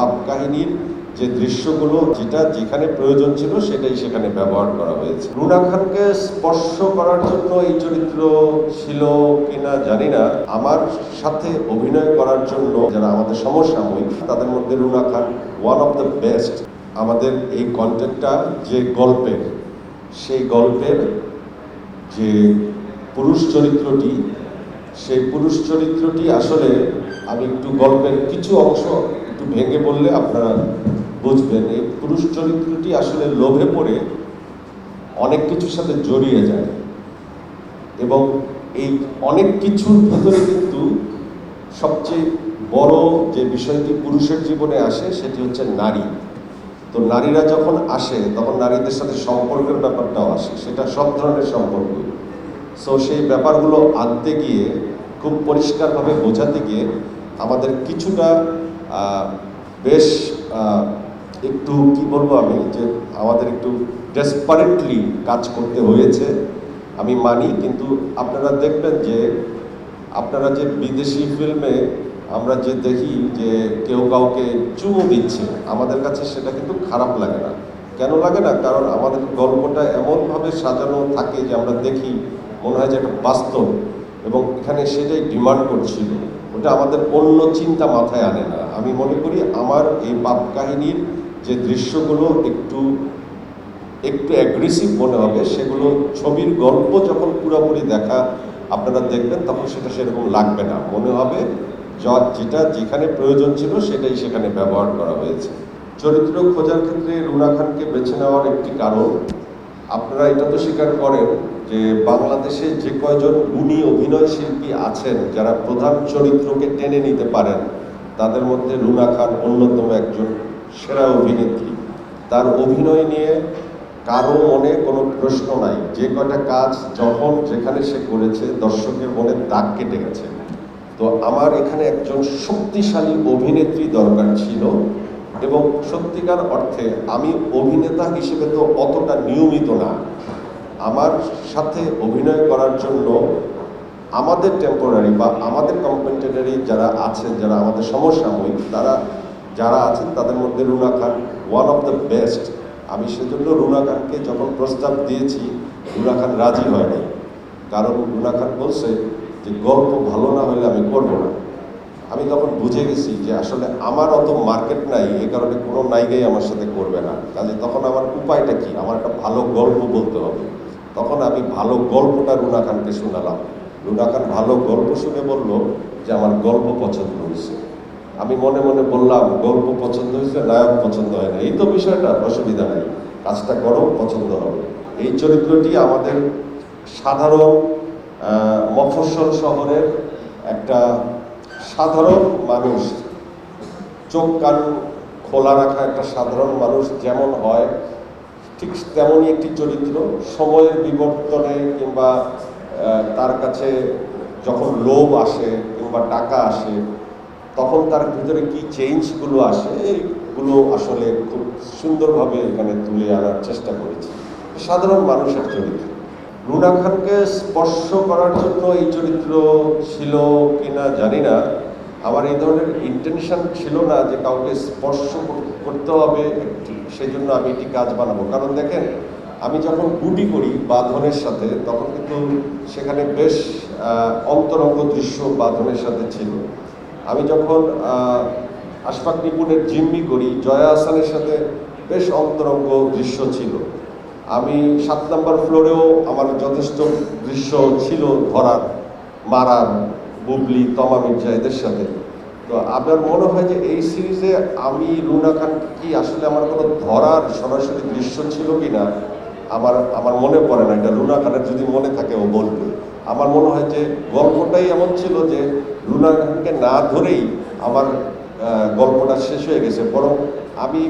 পাপ কাহিনীর যে দৃশ্যগুলো, যেটা যেখানে প্রয়োজন ছিল, সেটাই সেখানে ব্যবহার করা হয়েছে। রুনা খানকে স্পর্শ করার জন্য এই চরিত্র ছিল কিনা জানি না। আমার সাথে অভিনয় করার জন্য যারা আমাদের সমসাময়িক, তাদের মধ্যে Runa Khan one of the best আমাদের এই কন্টেন্টটা যে গল্পের, সেই গল্পের যে পুরুষ চরিত্রটি, সেই পুরুষ চরিত্রটি আসলে আমি একটু গল্পের কিছু অংশ একটু ভেঙে বললে আপনারা বুঝবেন, এই পুরুষ চরিত্রটি আসলে লোভে পড়ে অনেক কিছুর সাথে জড়িয়ে যায় এবং এই অনেক কিছুর ভেতরে কিন্তু সবচেয়ে বড় যে বিষয়টি পুরুষের জীবনে আসে সেটি হচ্ছে নারী। তো নারীরা যখন আসে, তখন নারীদের সাথে সম্পর্কের ব্যাপারটাও আসে, সেটা সব ধরনের সম্পর্ক। সো সেই ব্যাপারগুলো আনতে গিয়ে, খুব পরিষ্কারভাবে বোঝাতে গিয়ে আমাদের কিছুটা বেশ একটু কি বলব আমি, যে আমাদের একটু ডেসপারেটলি কাজ করতে হয়েছে, আমি মানি, কিন্তু আপনারা দেখবেন যে, আপনারা যে বিদেশি ফিল্মে আমরা যে দেখি যে কেউ কাউকে চুমু দিচ্ছে, আমাদের কাছে সেটা কিন্তু খারাপ লাগে না। কেন লাগে না? কারণ আমাদের গল্পটা এমনভাবে সাজানো থাকে যে আমরা দেখি, মনে হয় যে একটা বাস্তব, এবং এখানে সেটাই ডিমান্ড করছিল ওটা আমাদের অন্য চিন্তা মাথায় আনে না। আমি মনে করি আমার এই পাপ কাহিনীর যে দৃশ্যগুলো একটু একটু অ্যাগ্রেসিভ মনে হবে, সেগুলো ছবির গল্প যখন পুরোপুরি দেখা আপনারা দেখবেন, তখন সেটা সেরকম লাগবে না। মনে হবে যেটা যেখানে প্রয়োজন ছিল, সেটাই সেখানে ব্যবহার করা হয়েছে। চরিত্র খোঁজার ক্ষেত্রে রুনা খানকে বেছে নেওয়ার একটি কারণ আপনারা এটা তো স্বীকার করেন যে বাংলাদেশে যে কয়জন গুণী অভিনয় শিল্পী আছেন, যারা প্রধান চরিত্রকে টেনে নিতে পারেন, তাদের মধ্যে রুনা খান অন্যতম একজন সেরা অভিনেত্রী। তার অভিনয় নিয়ে কারও মনে কোনো প্রশ্ন নাই। যে কয়টা কাজ যখন যেখানে সে করেছে, দর্শকের মনে দাগ কেটে গেছে। তো আমার এখানে একজন শক্তিশালী অভিনেত্রী দরকার ছিল। এবং সত্যিকার অর্থে আমি অভিনেতা হিসেবে তো অতটা নিয়মিত না। আমার সাথে অভিনয় করার জন্য আমাদের টেম্পোরারি বা আমাদের কম্পেন্টেটারি যারা আছেন যারা আমাদের সমসাময়িক, তারা যারা আছেন তাদের মধ্যে Runa Khan one of the best আমি সেজন্য রুনা খানকে যখন প্রস্তাব দিয়েছি, রুনা খান রাজি হয়নি। কারণ রুনা খান বলছে যে, গল্প ভালো না হলে আমি করব না। আমি তখন বুঝে গেছি যে আসলে আমার অত মার্কেট নাই, এ কারণে কোনো নায়িকাই আমার সাথে করবে না। কাজে তখন আমার উপায়টা কি? আমার একটা ভালো গল্প বলতে হবে। তখন আমি ভালো গল্পটা রুনা খানকে শোনালাম। রুনা খান ভালো গল্প শুনে বলল যে, আমার গল্প পছন্দ হয়েছে। আমি মনে মনে বললাম, গল্প পছন্দ হয়েছে, নায়ক পছন্দ হয় না। এই তো বিষয়টা, অসুবিধা নেই। কাজটা করো, পছন্দ হবে। এই চরিত্রটি আমাদের সাধারণ মফস্বল শহরের একটা সাধারণ মানুষ। চোখ কান খোলা রাখা একটা সাধারণ মানুষ যেমন হয়, ঠিক তেমনই একটি চরিত্র। সময়ের বিবর্তনে কিংবা তার কাছে যখন লোভ আসে কিংবা টাকা আসে, তখন তার ভিতরে কি চেঞ্জগুলো আসে, এইগুলো আসলে খুব সুন্দরভাবে এখানে তুলে আনার চেষ্টা করেছি। সাধারণ মানুষের চরিত্র। রুনা খানকে স্পর্শ করার জন্য এই চরিত্র ছিল কিনা জানি না। আমার এই ধরনের ইন্টেনশন ছিল না যে কাউকে স্পর্শ করতে হবে সেই জন্য আমি এটি কাজ বানাবো। কারণ দেখেন, আমি যখন গুটি করি বাঁধনের সাথে, তখন কিন্তু সেখানে বেশ অন্তরঙ্গ দৃশ্য বাঁধনের সাথে ছিল। আমি যখন আশফাক নিপুণের জিম্মি করি, জয়া আসানের সাথে বেশ অন্তরঙ্গ দৃশ্য ছিল। আমি সাত নম্বর ফ্লোরেও আমার যথেষ্ট দৃশ্য ছিল ধরার, মারার, বুবলি, তমা মির্জা এদের সাথে। তো আপনার মনে হয় যে এই সিরিজে আমি, রুনা খান কি আসলে আমার কোনো ধরার সরাসরি দৃশ্য ছিল কি না আমার আমার মনে পড়ে না। এটা রুনা খানের যদি মনে থাকে, ও বলবে। আমার মনে হয় যে গল্পটাই এমন ছিল যে রুনা খানকে না ধরেই আমার গল্পটা শেষ হয়ে গেছে। বরং আমি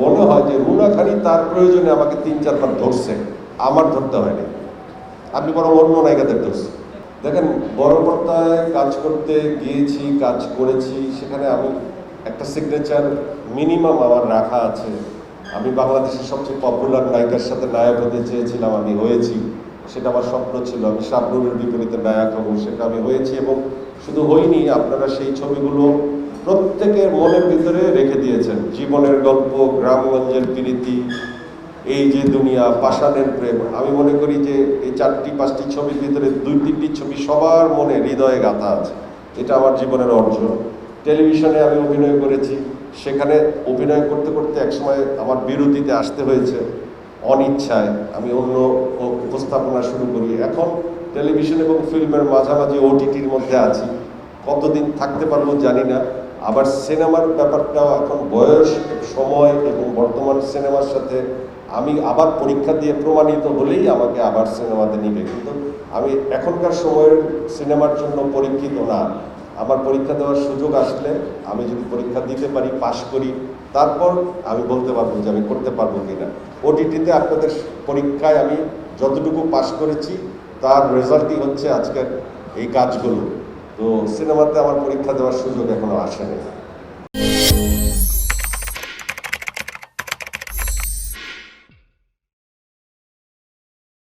মনে হয় যে রুনা খানি তার প্রয়োজনে আমাকে তিন চারবার ধরছে। আমার ধরতে হয়নি। আপনি বরং অন্য নায়িকাদের ধরছে দেখেন বড় কাজ করতে গিয়েছি, কাজ করেছি, সেখানে আমি একটা সিগনেচার মিনিমাম আমার রাখা আছে। আমি বাংলাদেশের সবচেয়ে পপুলার নায়িকার সাথে নায়ক হতে চেয়েছিলাম, আমি হয়েছি। সেটা আমার স্বপ্ন ছিল। আমি শাবনুরের বিপরীতে নায়ক হব, সেটা আমি হয়েছি এবং শুধু হইনি, আপনারা সেই ছবিগুলো প্রত্যেকের মনের ভিতরে রেখে দিয়েছেন। জীবনের গল্প, গ্রামগঞ্জের প্রীতি, এই যে দুনিয়া, পাষাণের প্রেম। আমি মনে করি যে এই চারটি, পাঁচটি ছবির ভিতরে দুই তিনটি ছবি সবার মনে হৃদয়ে গাথা আছে। এটা আমার জীবনের অর্জন। টেলিভিশনে আমি অভিনয় করেছি। সেখানে অভিনয় করতে করতে একসময় আমার বিরতিতে আসতে হয়েছে। অনিচ্ছায় আমি অন্য উপস্থাপনা শুরু করি। এখন টেলিভিশন এবং ফিল্মের মাঝামাঝি ওটিটির মধ্যে আছি। কতদিন থাকতে পারব জানি না। আবার সিনেমার ব্যাপারটা এখন বয়স, সময় এবং বর্তমান সিনেমার সাথে আমি আবার পরীক্ষা দিয়ে প্রমাণিত হলেই আমাকে আবার সিনেমাতে নিবে। কিন্তু আমি এখনকার সময়ের সিনেমার জন্য পরীক্ষিত না। আমার পরীক্ষা দেওয়ার সুযোগ আসলে আমি যদি পরীক্ষা দিতে পারি, পাশ করি, তারপর আমি বলতে পারব যে আমি করতে পারব কিনা। ওটিটিতে আপনাদের পরীক্ষায় আমি যতটুকু পাশ করেছি, তার রেজাল্টই হচ্ছে আজকের এই কাজগুলো। তো সিনেমাতে আমার পরীক্ষা দেওয়ার সুযোগ এখনও আসেনি।